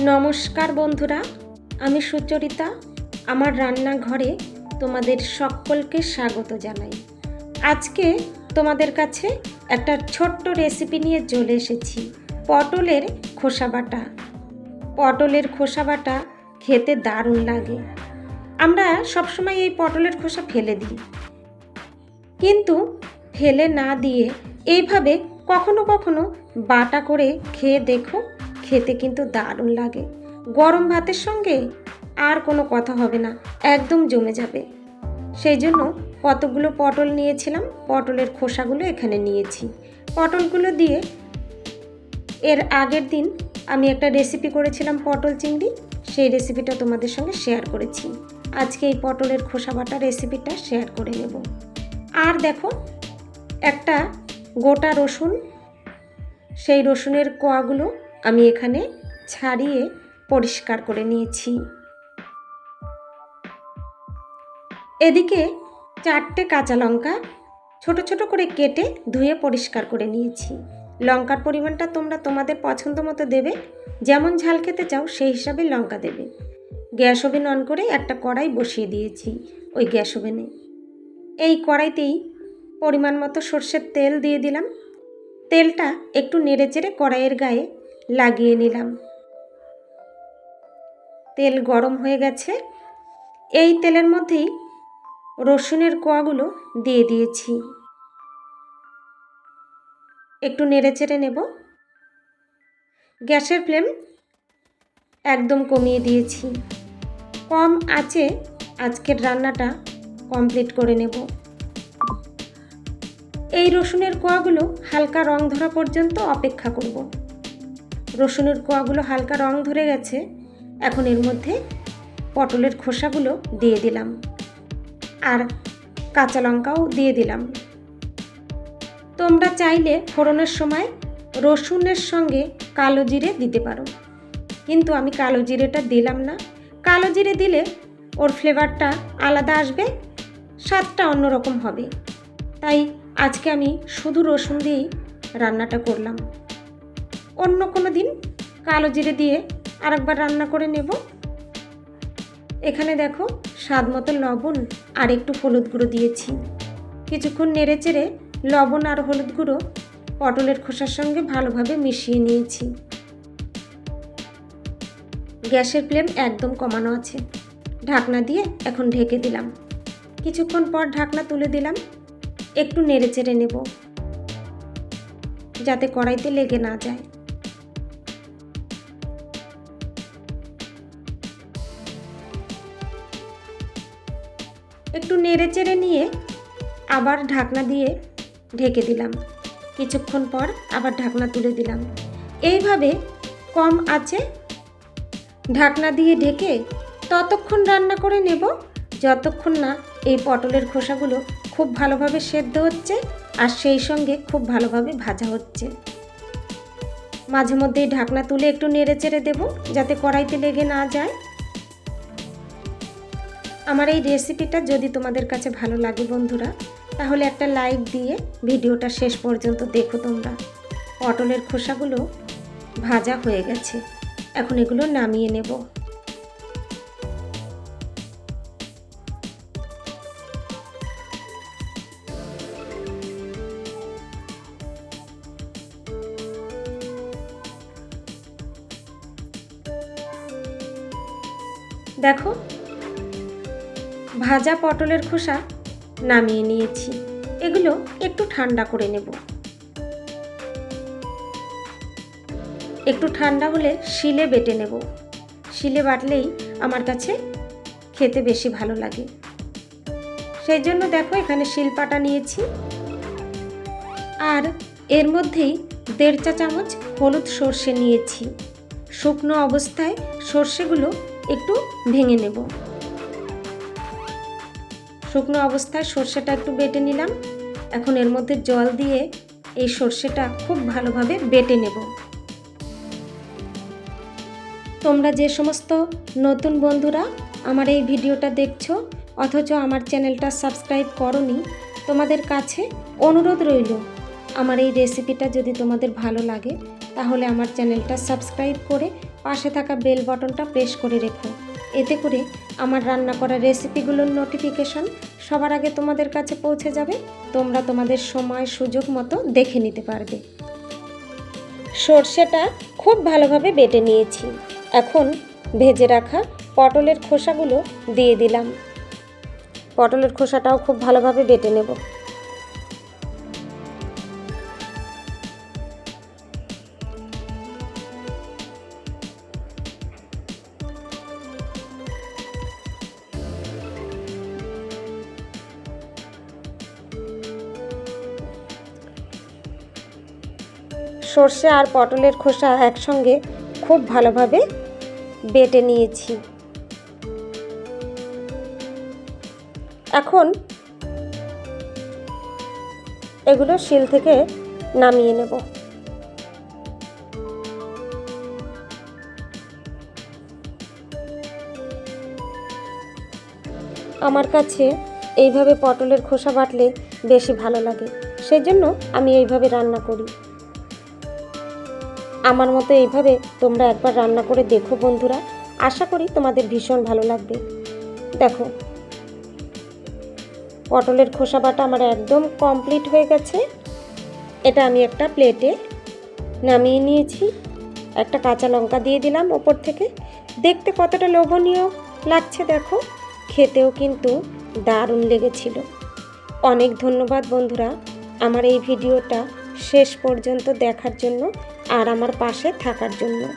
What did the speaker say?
নমস্কার বন্ধুরা, আমি সুচরিতা। আমার রান্নাঘরে তোমাদের সকলকে স্বাগত জানাই। আজকে তোমাদের কাছে একটা ছোট্ট রেসিপি নিয়ে চলে এসেছি, পটলের খোসা বাটা। পটলের খোসা বাটা খেতে দারুণ লাগে। আমরা সবসময় এই পটলের খোসা ফেলে দিই। কিন্তু ফেলে না দিয়ে এইভাবে কখনো কখনো বাটা করে খেয়ে দেখো খেতে কিন্তু দারুণ লাগে। গরম ভাতের সঙ্গে আর কোনো কথা হবে না, একদম জমে যাবে। সেই জন্য কতগুলো পটল নিয়েছিলাম, পটলের খোসাগুলো এখানে নিয়েছি। পটলগুলো দিয়ে এর আগের দিন আমি একটা রেসিপি করেছিলাম পটল চিংড়ি, সেই রেসিপিটা তোমাদের সঙ্গে শেয়ার করেছি। আজকে এই পটলের খোসা বাটা রেসিপিটা শেয়ার করে নেব। আর দেখো, একটা গোটা রসুন, সেই রসুনের কোয়াগুলো আমি এখানে ছাড়িয়ে পরিষ্কার করে নিয়েছি। এদিকে চারটে কাঁচা লঙ্কা ছোট ছোট করে কেটে ধুয়ে পরিষ্কার করে নিয়েছি। লঙ্কার পরিমাণটা তোমরা তোমাদের পছন্দ মতো দেবে, যেমন ঝাল খেতে চাও সেই হিসাবে লঙ্কা দেবে। গ্যাস ওভেন অন করে একটা কড়াই বসিয়ে দিয়েছি ওই গ্যাস ওভেনে। এই কড়াইতেই পরিমাণ মতো সর্ষের তেল দিয়ে দিলাম। তেলটা একটু নেড়ে চেড়ে কড়াইয়ের গায়ে লাগিয়ে নিলাম। তেল গরম হয়ে গেছে। এই তেলের মধ্যেই রসুনের কোয়াগুলো দিয়ে দিয়েছি। একটু নেড়ে চেড়ে নেব। গ্যাসের ফ্লেম একদম কমিয়ে দিয়েছি। কম আছে আজকের রান্নাটা কমপ্লিট করে নেব। এই রসুনের কোয়াগুলো হালকা রং ধরা পর্যন্ত অপেক্ষা করব। রসুনের কোয়াগুলো হালকা রং ধরে গেছে, এখন এর মধ্যে পটলের খোসাগুলো দিয়ে দিলাম। আর কাঁচা লঙ্কাও দিয়ে দিলাম। তোমরা চাইলে ফোড়নের সময় রসুনের সঙ্গে কালো জিরে দিতে পারো। কিন্তু আমি কালো জিরেটা দিলাম না। কালো জিরে দিলে ওর ফ্লেভারটা আলাদা আসবে, স্বাদটা অন্যরকম হবে। তাই আজকে আমি শুধু রসুন দিয়েই রান্নাটা করলাম। অন্য কোনো দিন কালো জিরে দিয়ে আরেকবার রান্না করে নেব। এখানে দেখো স্বাদ মতো লবণ আর একটু হলুদ গুঁড়ো দিয়েছি। কিছুক্ষণ নেড়ে চেড়ে লবণ আর হলুদ গুঁড়ো পটলের খোসার সঙ্গে ভালোভাবে মিশিয়ে নিয়েছি। গ্যাসের ফ্লেম একদম কমানো আছে। ঢাকনা দিয়ে এখন ঢেকে দিলাম। কিছুক্ষণ পর ঢাকনা তুলে দিলাম। একটু নেড়ে চেড়ে নেব। যাতে কড়াইতে লেগে না যায়। একটু নেড়ে চেড়ে নিয়ে আবার ঢাকনা দিয়ে ঢেকে দিলাম। কিছুক্ষণ পর আবার ঢাকনা তুলে দিলাম। এইভাবে কম আছে। ঢাকনা দিয়ে ঢেকে ততক্ষণ রান্না করে নেব। যতক্ষণ না এই পটলের খোসাগুলো খুব ভালোভাবে সেদ্ধ হচ্ছে আর সেই সঙ্গে খুব ভালোভাবে ভাজা হচ্ছে। মাঝে মধ্যেই ঢাকনা তুলে একটু নেড়ে চেড়ে দেবো যাতে কড়াইতে লেগে না যায়। আমার এই রেসিপিটা যদি তোমাদের কাছে ভালো লাগে বন্ধুরা, তাহলে একটা লাইক দিয়ে ভিডিওটা শেষ পর্যন্ত দেখো তোমরা। পটলের খোসাগুলো ভাজা হয়ে গেছে। এখন এগুলো নামিয়ে নেব। দেখো ভাজা পটলের খোসা নামিয়ে নিয়েছি। এগুলো একটু ঠান্ডা করে নেব। একটু ঠান্ডা হলে শিলে বেটে নেব। শিলে বাটলেই আমার কাছে খেতে বেশি ভালো লাগে। সেই জন্য দেখো এখানে শিলপাটা নিয়েছি। আর এর মধ্যেই দেড় চা চামচ হলুদ সর্ষে নিয়েছি। শুকনো অবস্থায় সর্ষেগুলো একটু ভেঙে নেব। শুকনো অবস্থায় সর্ষেটা একটু বেটে নিলাম। এখন এর মধ্যে জল দিয়ে এই সর্ষেটা খুব ভালোভাবে বেটে নেব। তোমরা যে সমস্ত নতুন বন্ধুরা আমার এই ভিডিওটা দেখছ, অথচ আমার চ্যানেলটা সাবস্ক্রাইব করনি, তোমাদের কাছে অনুরোধ রইল, আমার এই রেসিপিটা যদি তোমাদের ভালো লাগে, তাহলে আমার চ্যানেলটা সাবস্ক্রাইব করে পাশে থাকা বেল বটনটা প্রেস করে রেখো। এতে করে আমার রান্না করা রেসিপিগুলোর নোটিফিকেশন সবার আগে তোমাদের কাছে পৌঁছে যাবে। তোমরা তোমাদের সময়, সুযোগ মতো দেখে নিতে পারবে। সর্ষেটা খুব ভালোভাবে বেটে নিয়েছি। এখন ভেজে রাখা পটলের খোসাগুলো দিয়ে দিলাম। পটলের খোসাটাও খুব ভালোভাবে বেটে নেব। সর্ষে আর পটলের খোসা একসঙ্গে খুব ভালোভাবে বেটে নিয়েছি। এখন এগুলো শিল থেকে নামিয়ে নেব। আমার কাছে এইভাবে পটলের খোসা বাটলে বেশি ভালো লাগে সেই জন্য আমি এইভাবে রান্না করি। আমার মতো এইভাবে তোমরা একবার রান্না করে দেখো বন্ধুরা। আশা করি তোমাদের ভীষণ ভালো লাগবে। দেখো, পটলের খোসা বাটা আমার একদম কমপ্লিট হয়ে গেছে। এটা আমি একটা প্লেটে নামিয়ে নিয়েছি। একটা কাঁচা লঙ্কা দিয়ে দিলাম ওপর থেকে। দেখতে কতটা লোভনীয় লাগছে দেখো। খেতেও কিন্তু দারুণ লেগেছিল। অনেক ধন্যবাদ বন্ধুরা আমার এই ভিডিওটা শেষ পর্যন্ত দেখার জন্য। আর আমার পাশে থাকার জন্য।